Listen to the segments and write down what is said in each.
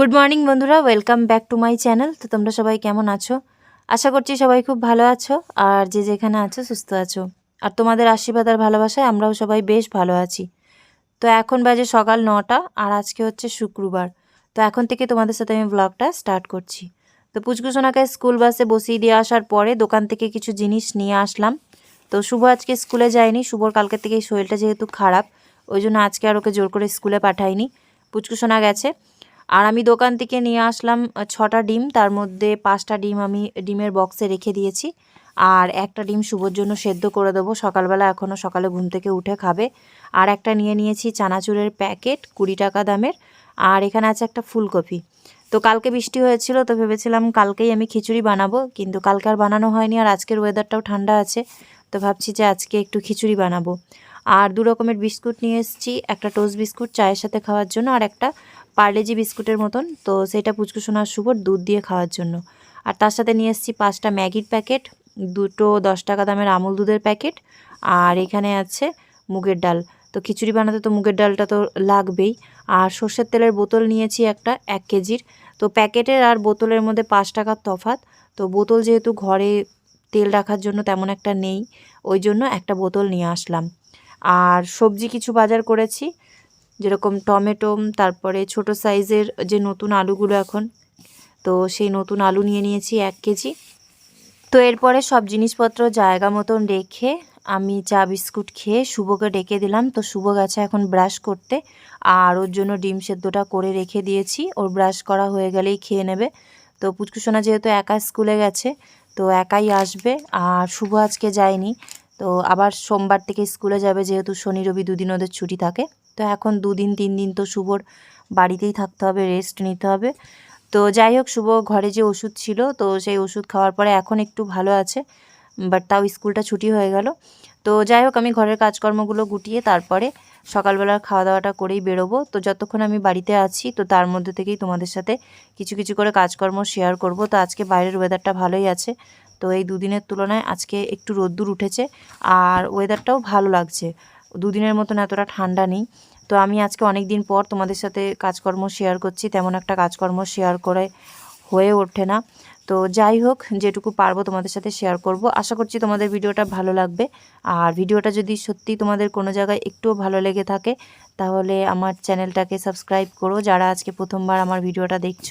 Good morning বন্ধুরা। Welcome back to my channel তো তোমরা সবাই কেমন আছো? আশা করছি সবাই খুব ভালো আছো, আর যে যেখানে আছো, সুস্থ আছো। আর তোমাদের আশীর্বাদ আর ভালোবাসায় আমরাও সবাই বেশ ভালো আছি। তো এখন বাজে সকাল নটা, আর আজকে হচ্ছে শুক্রবার। তো এখন থেকে তোমাদের সাথে আমি ব্লগটা স্টার্ট করছি। তো পুচকুসোনাকে স্কুল বাসে বসিয়ে দিয়ে আসার পরে দোকান থেকে কিছু জিনিস নিয়ে আসলাম। তো শুভ আজকে স্কুলে যায়নি, শুভর কালকে থেকে শরীরটা যেহেতু খারাপ, ওই জন্য আজকে আর ওকে জোর করে স্কুলে পাঠাইনি। পুচকুসোনা গেছে। আর আমি দোকান থেকে নিয়ে আসলাম ছটা ডিম। তার মধ্যে পাঁচটা ডিম আমি ডিমের বক্সে রেখে দিয়েছি। আর একটা ডিম শুভর জন্য সেদ্ধ করে দেবো। সকালবেলা এখনও সকালে ঘুম থেকে উঠে খাবে। আর একটা নিয়ে নিয়েছি চানাচুরের প্যাকেট, কুড়ি টাকা দামের। আর এখানে আছে একটা ফুলকপি। তো কালকে বৃষ্টি হয়েছিল, তো ভেবেছিলাম কালকেই আমি খিচুড়ি বানাবো। কিন্তু কালকে আর বানানো হয়নি, আর আজকের ওয়েদারটাও ঠান্ডা আছে। তো ভাবছি যে আজকে একটু খিচুড়ি বানাবো। আর দু রকমের বিস্কুট নিয়ে এসেছি। একটা টোস্ট বিস্কুট, চায়ের সাথে খাওয়ার জন্য। আর একটা পার্লেজি বিস্কুটের মতন, তো সেটা পুচকুসোনার শুভর দুধ দিয়ে খাওয়ার জন্য। আর তার সাথে নিয়ে এসেছি পাঁচটা ম্যাগির প্যাকেট, দুটো দশ টাকা দামের আমুল দুধের প্যাকেট, আর এখানে আছে মুগের ডাল। তো খিচুড়ি বানাতে তো মুগের ডালটা তো লাগবেই। আর সর্ষের তেলের বোতল নিয়েছি একটা, এক কেজির। তো প্যাকেটের আর বোতলের মধ্যে পাঁচ টাকার তফাৎ। তো বোতল যেহেতু ঘরে তেল রাখার জন্য তেমন একটা নেই, ওই জন্য একটা বোতল নিয়ে আসলাম। আর সবজি কিছু বাজার করেছি। যেরকম টমেটো, তারপরে ছোট সাইজের যে নতুন আলুগুলো এখন, তো সেই নতুন আলু নিয়ে নিয়েছি এক কেজি। তো এরপরে সব জিনিসপত্র জায়গা মতন রেখে আমি চা বিস্কুট খেয়ে শুভকে ডেকে দিলাম। তো শুভ গেছে এখন ব্রাশ করতে। আর ওর জন্য ডিম সেদ্ধটা করে রেখে দিয়েছি। ওর ব্রাশ করা হয়ে গেলেই খেয়ে নেবে। তো পুচকুসোনা যেহেতু একা স্কুলে গেছে, তো একাই আসবে। আর শুভ আজকে যায়নি, তো আবার সোমবার থেকে স্কুলে যাবে যেহেতু শনি রবি দুদিন ওদের ছুটি থাকে। তো এখন দুদিন তিন দিন তো শুভর বাড়িতেই থাকতে হবে রেস্ট নিতে হবে। তো যাই হোক, শুভ ঘরে যে ওষুধ ছিল, তো সেই ওষুধ খাওয়ার পরে এখন একটু ভালো আছে বাট তাও স্কুলটা ছুটি হয়ে গেল। তো যাই হোক, আমি ঘরের কাজকর্মগুলো গুটিয়ে তারপরে সকালবেলার খাওয়া দাওয়াটা করেই বেরোবো। তো যতক্ষণ আমি বাড়িতে আছি, তো তার মধ্যে থেকেই তোমাদের সাথে কিছু কিছু করে কাজকর্ম শেয়ার করব। তো আজকে বাইরের ওয়েদারটা ভালোই আছে। তো এই দুদিনের তুলনায় আজকে একটু রোদ্দুর উঠেছে, আর ওয়েদারটাও ভালো লাগছে। দুদিনের মতন এতটা ঠান্ডা নেই। তো আমি আজকে অনেক দিন পর তোমাদের সাথে কাজকর্ম শেয়ার করছি। তেমন একটা কাজকর্ম শেয়ার করে হয়ে ওঠে না। তো যাই হোক, যেটুকু পারব তোমাদের সাথে শেয়ার করব। আশা করছি তোমাদের ভিডিওটা ভালো লাগবে। আর ভিডিওটা যদি সত্যি তোমাদের কোনো জায়গায় একটুও ভালো লেগে থাকে, তাহলে আমার চ্যানেলটাকে সাবস্ক্রাইব করো। যারা আজকে প্রথমবার আমার ভিডিওটা দেখছ,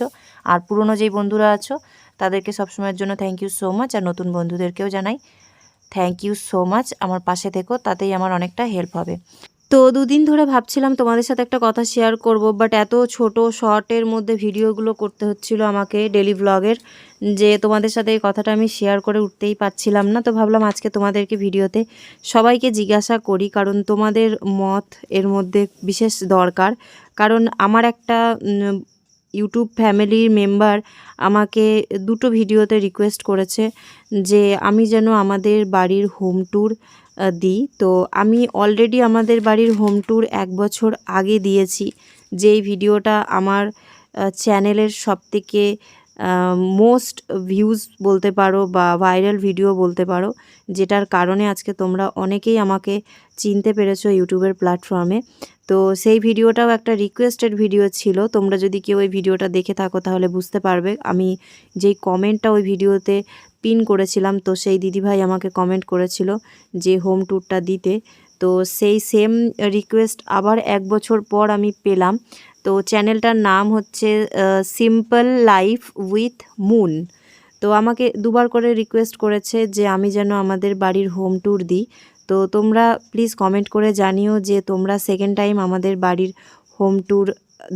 আর পুরনো যেই বন্ধুরা আছো, তাদেরকে সবসময়ের জন্য থ্যাংক ইউ সো মাচ আর নতুন বন্ধুদেরকেও জানাই থ্যাংক ইউ সো মাচ আমার পাশে থেকো, তাতেই আমার অনেকটা হেল্প হবে। তো দুদিন ধরে ভাবছিলাম তোমাদের সাথে একটা কথা শেয়ার করব বাট এত ছোট শর্টের মধ্যে ভিডিওগুলো করতে হচ্ছিল আমাকে ডেলি ব্লগের যে তোমাদের সাথে এই কথাটা আমি শেয়ার করে উঠতেই পারছিলাম না। তো ভাবলাম আজকে তোমাদেরকে ভিডিওতে সবাইকে জিজ্ঞাসা করি, কারণ তোমাদের মত এর মধ্যে বিশেষ দরকার। কারণ আমার একটা ইউটিউব ফ্যামিলির মেম্বার আমাকে দুটো ভিডিওতে রিকোয়েস্ট করেছে যে, আমি যেন আমাদের বাড়ির হোম ট্যুর দিই। তো আমি অলরেডি আমাদের বাড়ির হোম ট্যুর এক বছর আগে দিয়েছি। যেই ভিডিওটা আমার চ্যানেলের সবথেকে মোস্ট ভিউজ বলতে পারো বা ভাইরাল ভিডিও বলতে পারো, যেটার কারণে আজকে তোমরা অনেকেই আমাকে চিনতে পেরেছ ইউটিউবের প্ল্যাটফর্মে তো সেই ভিডিওটাও একটা রিকোয়েস্টেড ভিডিও ছিল। তোমরা যদি কেউ ওই ভিডিওটা দেখে থাকো তাহলে বুঝতে পারবে। আমি যেই কমেন্টটা ওই ভিডিওতে পিন করেছিলাম। তো সেই দিদিভাই আমাকে কমেন্ট করেছিল যে হোম ট্যুরটা দিতে। তো সেই সেম রিকোয়েস্ট আবার এক বছর পর আমি পেলাম। তো চ্যানেলটার নাম হচ্ছে সিম্পল লাইফ উইথ মুন তো আমাকে দুবার করে রিকোয়েস্ট করেছে যে, আমি যেন আমাদের বাড়ির হোম ট্যুর দিই। তো তোমরা প্লিজ কমেন্ট করে জানিও যে, তোমরা সেকেন্ড টাইম আমাদের বাড়ির হোম ট্যুর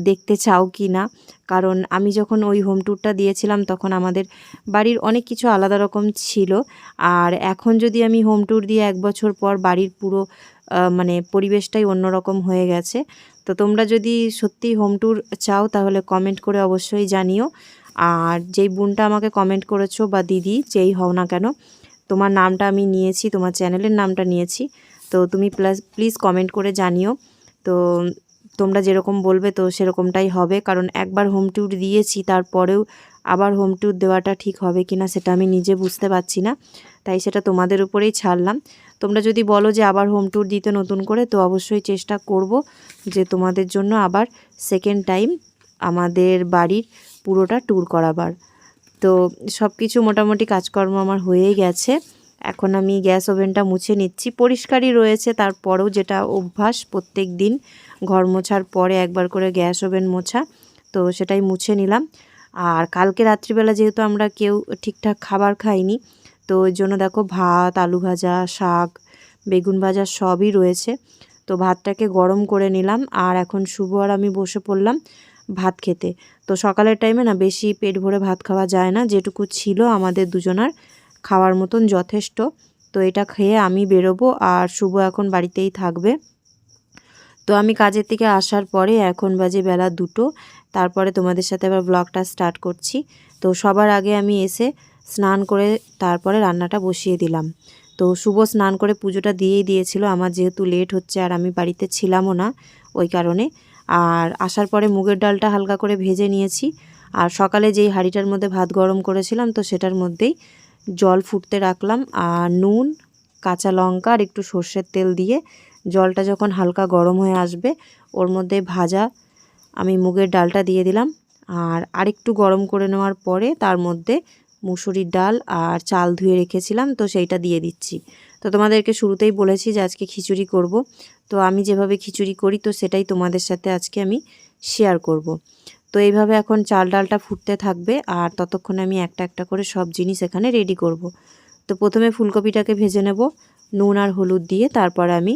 দেখতে চাও কি না? কারণ আমি যখন ওই হোম ট্যুরটা দিয়েছিলাম, তখন আমাদের বাড়ির অনেক কিছু আলাদা রকম ছিল। আর এখন যদি আমি হোম ট্যুর দিয়ে এক বছর পর বাড়ির পুরো মানে পরিবেশটাই অন্যরকম হয়ে গেছে, তো তোমরা যদি সত্যি হোম ট্যুর চাও, তাহলে কমেন্ট করে অবশ্যই জানিও। আর যেই বোনটা আমাকে কমেন্ট করেছ, বা দিদি, যেই হও না কেন, তোমার নামটা আমি নিয়েছি, তোমার চ্যানেলের নামটা নিয়েছি, তো তুমি প্লাস প্লিজ কমেন্ট করে জানিও। তো তোমরা যেরকম বলবে তো সেরকমটাই হবে। কারণ একবার হোম ট্যুর দিয়েছি, তারপরেও আবার হোম ট্যুর দেওয়াটা ঠিক হবে কি না সেটা আমি নিজে বুঝতে পারছি না। তাই সেটা তোমাদের উপরেই ছাড়লাম। তোমরা যদি বলো যে আবার হোম ট্যুর দিতে নতুন করে, তো অবশ্যই চেষ্টা করব যে তোমাদের জন্য আবার সেকেন্ড টাইম আমাদের বাড়ির পুরোটা ট্যুর করাবার। তো সব কিছু মোটামুটি কাজকর্ম আমার হয়েই গেছে। এখন আমি গ্যাস ওভেনটা মুছে নিচ্ছি। পরিষ্কারই রয়েছে, তারপরেও যেটা অভ্যাস, প্রত্যেক দিন ঘর মোছার পরে একবার করে গ্যাস ওভেন মোছা, তো সেটাই মুছে নিলাম। আর কালকে রাত্রিবেলা যেহেতু আমরা কেউ ঠিকঠাক খাবার খাইনি, তো ওই জন্য দেখো ভাত, আলু ভাজা, শাক, বেগুন ভাজা সবই রয়েছে। তো ভাতটাকে গরম করে নিলাম আর এখন শুভ আর আমি বসে পড়লাম ভাত খেতে। তো সকালের টাইমে না বেশি পেট ভরে ভাত খাওয়া যায় না, যেটুকু ছিল আমাদের দুজনার। খাওয়ার মতন যথেষ্ট। তো এটা খেয়ে আমি বেরোবো আর শুভ এখন বাড়িতেই থাকবে। তো আমি কাজের থেকে আসার পরে এখন বাজে বেলা দুটো। তারপরে তোমাদের সাথে আবার ব্লগটা স্টার্ট করছি। তো সবার আগে আমি এসে স্নান করে তারপরে রান্নাটা বসিয়ে দিলাম। তো শুভ স্নান করে পুজোটা দিয়েই দিয়েছিল। আমার যেহেতু লেট হচ্ছে আর আমি বাড়িতে ছিলামও না ওই কারণে। আর আসার পরে মুগের ডালটা হালকা করে ভেজে নিয়েছি। আর সকালে যেই হাঁড়িটার মধ্যে ভাত গরম করেছিলাম তো সেটার মধ্যেই জল ফুটতে রাখলাম আর নুন, কাঁচা লঙ্কা আর একটু সর্ষের তেল দিয়ে জলটা যখন হালকা গরম হয়ে আসবে, ওর মধ্যে ভাজা আমি মুগের ডালটা দিয়ে দিলাম। আর আরেকটু গরম করে নেওয়ার পরে তার মধ্যে মুসুরির ডাল আর চাল ধুয়ে রেখেছিলাম, তো সেইটা দিয়ে দিচ্ছি। তো তোমাদেরকে শুরুতেই বলেছি যে আজকে খিচুড়ি করব। তো আমি যেভাবে খিচুড়ি করি, তো সেটাই তোমাদের সাথে আজকে আমি শেয়ার করব। তো এইভাবে এখন চাল ডালটা ফুটতে থাকবে আর ততক্ষণে আমি একটা একটা করে সব জিনিস এখানে রেডি করব। তো প্রথমে ফুলকপিটাকে ভেজে নেব, নুন আর হলুদ দিয়ে। তারপরে আমি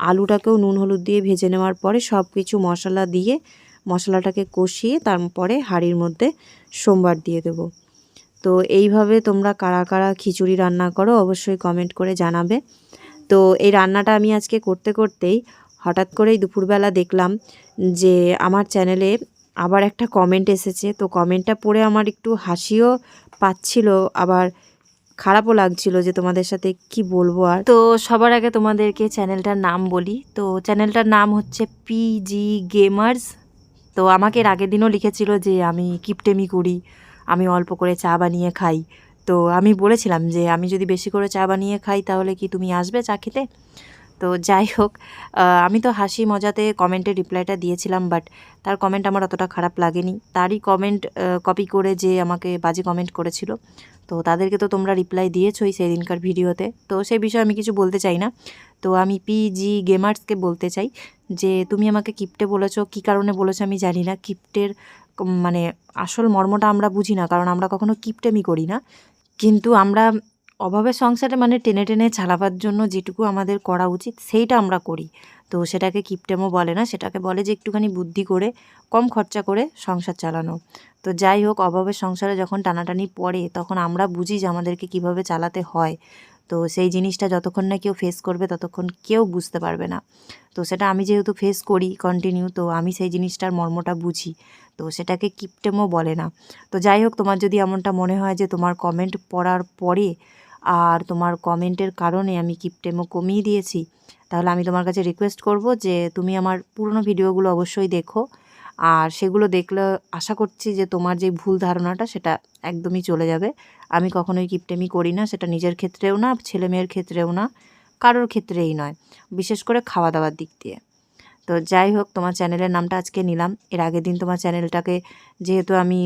আলুটাকেও নুন হলুদ দিয়ে ভেজে নেওয়ার পরে সব কিছু মশলা দিয়ে, মশলাটাকে কষিয়ে তারপরে হাঁড়ির মধ্যে সোমবার দিয়ে দেবো। তো এইভাবে তোমরা কারা কারা খিচুড়ি রান্না করো অবশ্যই কমেন্ট করে জানাবে। তো এই রান্নাটা আমি আজকে করতে করতেই হঠাৎ করেই দুপুরবেলা দেখলাম যে আমার চ্যানেলে আবার একটা কমেন্ট এসেছে। তো কমেন্টটা পড়ে আমার একটু হাসিও পাচ্ছিল, আবার খারাপও লাগছিল যে তোমাদের সাথে কি বলব আর। তো সবার আগে তোমাদেরকে চ্যানেলটার নাম বলি। তো চ্যানেলটার নাম হচ্ছে পিজি গেমার্স তো আমাকে এর আগের দিনও লিখেছিল যে আমি কিপটেমি করি, আমি অল্প করে চা বানিয়ে খাই। তো আমি বলেছিলাম যে আমি যদি বেশি করে চা বানিয়ে খাই তাহলে কি তুমি আসবে চা খেতে? তো যাই হোক আমি তো হাসি মজাতে কমেন্টে রিপ্লাইটা দিয়েছিলাম বাট তার কমেন্ট আমার অতটা খারাপ লাগেনি। তারই কমেন্ট কপি করে যে আমাকে বাজে কমেন্ট করেছিল। তো তাদেরকে তো তোমরা রিপ্লাই দিয়েছোই সেই দিনকার ভিডিওতে। তো সেই বিষয়ে আমি কিছু বলতে চাই না। তো আমি পিজি গেমার্সকে বলতে চাই যে, তুমি আমাকে কিপ্টে বলেছ, কী কারণে বলেছ আমি জানি না। কিপ্টের মানে আসল মর্মটা আমরা বুঝি না, কারণ আমরা কখনো কিপটেমি করি না। কিন্তু আমরা অভাবের সংসারে মানে টেনে টেনে চালাবার জন্য যেটুকু আমাদের করা উচিত, সেইটা আমরা করি। তো সেটাকে কিপটেমও বলে না, সেটাকে বলে যে একটুখানি বুদ্ধি করে, কম খরচা করে সংসার চালানো। তো যাই হোক, অভাবের সংসারে যখন টানাটানি পড়ে, তখন আমরা বুঝি যে আমাদেরকে কীভাবে চালাতে হয়। তো সেই জিনিসটা যতক্ষণ না কেউ ফেস করবে, ততক্ষণ কেউ বুঝতে পারবে না। তো সেটা আমি যেহেতু ফেস করি কন্টিনিউ তো আমি সেই জিনিসটার মর্মটা বুঝি। তো সেটাকে কিপটেমও বলে না। তো যাই হোক, তোমার যদি এমনটা মনে হয় যে তোমার কমেন্ট পড়ার পরে আর তোমার কমেন্টের কারণে আমি কিপটেমও কমিয়ে দিয়েছি। তাহলে আমি তোমার কাছে রিকোয়েস্ট করব যে তুমি আমার পুরনো ভিডিওগুলো অবশ্যই দেখো। আর সেগুলো দেখলে আশা করছি যে তোমার যে ভুল ধারণাটা সেটা একদমই চলে যাবে। আমি কখনোই কিপটেমি করি না, সেটা নিজের ক্ষেত্রেও না, ছেলে মেয়ের ক্ষেত্রেও না, কারোর ক্ষেত্রেই নয়, বিশেষ করে খাওয়া দাওয়ার দিক দিয়ে। তো যাই হোক, তোমার চ্যানেলের নামটা আজকে নিলাম। এর আগের দিন তোমার চ্যানেলটাকে যেহেতু আমি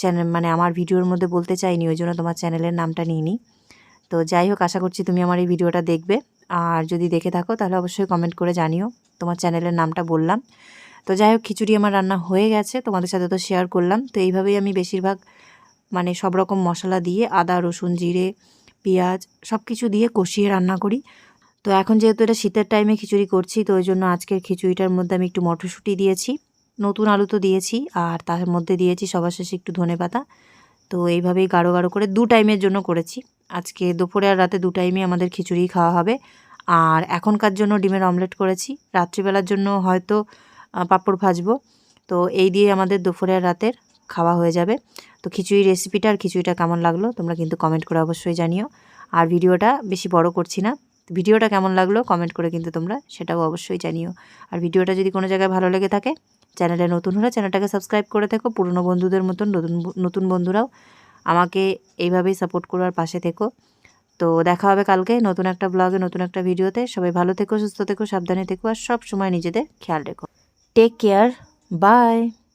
চ্যানেল মানে আমার ভিডিওর মধ্যে বলতে চাইনি, ওই জন্য তোমার চ্যানেলের নামটা নিইনি। তো যাই হোক, আশা করছি তুমি আমার এই ভিডিওটা দেখবে। আর যদি দেখে থাকো, তাহলে অবশ্যই কমেন্ট করে জানিও। তোমার চ্যানেলের নামটা বললাম। তো যাই হোক, খিচুড়ি আমার রান্না হয়ে গেছে, তোমাদের সাথে তো শেয়ার করলাম। তো এইভাবেই আমি বেশিরভাগ মানে সব রকম মশলা দিয়ে আদা, রসুন, জিরে, পেঁয়াজ সব কিছু দিয়ে কষিয়ে রান্না করি। তো এখন যেহেতু এটা শীতের টাইমে খিচুড়ি করছি, তো ওই জন্য আজকের খিচুড়িটার মধ্যে আমি একটু মটরশুঁটি দিয়েছি। নতুন আলু তো দিয়েছি, আর তার মধ্যে দিয়েছি সবার শেষে একটু ধনে পাতা তো এইভাবেই গাঢ় গাঢ় করে দু টাইমের জন্য করেছি। আজকে দুপুরে আর রাতে দু টাইমে আমাদের খিচুড়ি খাওয়া হবে। আর এখনকার জন্য ডিমের অমলেট করেছি। রাত্রিবেলার জন্য হয়তো পাঁপড় ভাজবো। তো এই দিয়ে আমাদের দুপুরে আর রাতের খাওয়া হয়ে যাবে। তো খিচুড়ি রেসিপিটা আর খিচুড়িটা কেমন লাগল তোমরা কিন্তু কমেন্ট করে অবশ্যই জানিও। আর ভিডিওটা বেশি বড় করছি না। ভিডিওটা কেমন লাগল কমেন্ট করে কিন্তু তোমরা সেটাও অবশ্যই জানিও। আর ভিডিওটা যদি কোনো জায়গায় ভালো লেগে থাকে, চ্যানেলে নতুন হলে চ্যানেলটাকে সাবস্ক্রাইব করে থেকো। পুরনো বন্ধুদের মতন নতুন নতুন বন্ধুরাও আমাকে এইভাবেই সাপোর্ট করো আর পাশে থেকো। তো দেখা হবে কালকে নতুন একটা ব্লগে নতুন একটা ভিডিওতে। সবাই ভালো থেকো, সুস্থ থেকো, সাবধানে থেকো আর সব সময় নিজেদের খেয়াল রেখো। Take care bye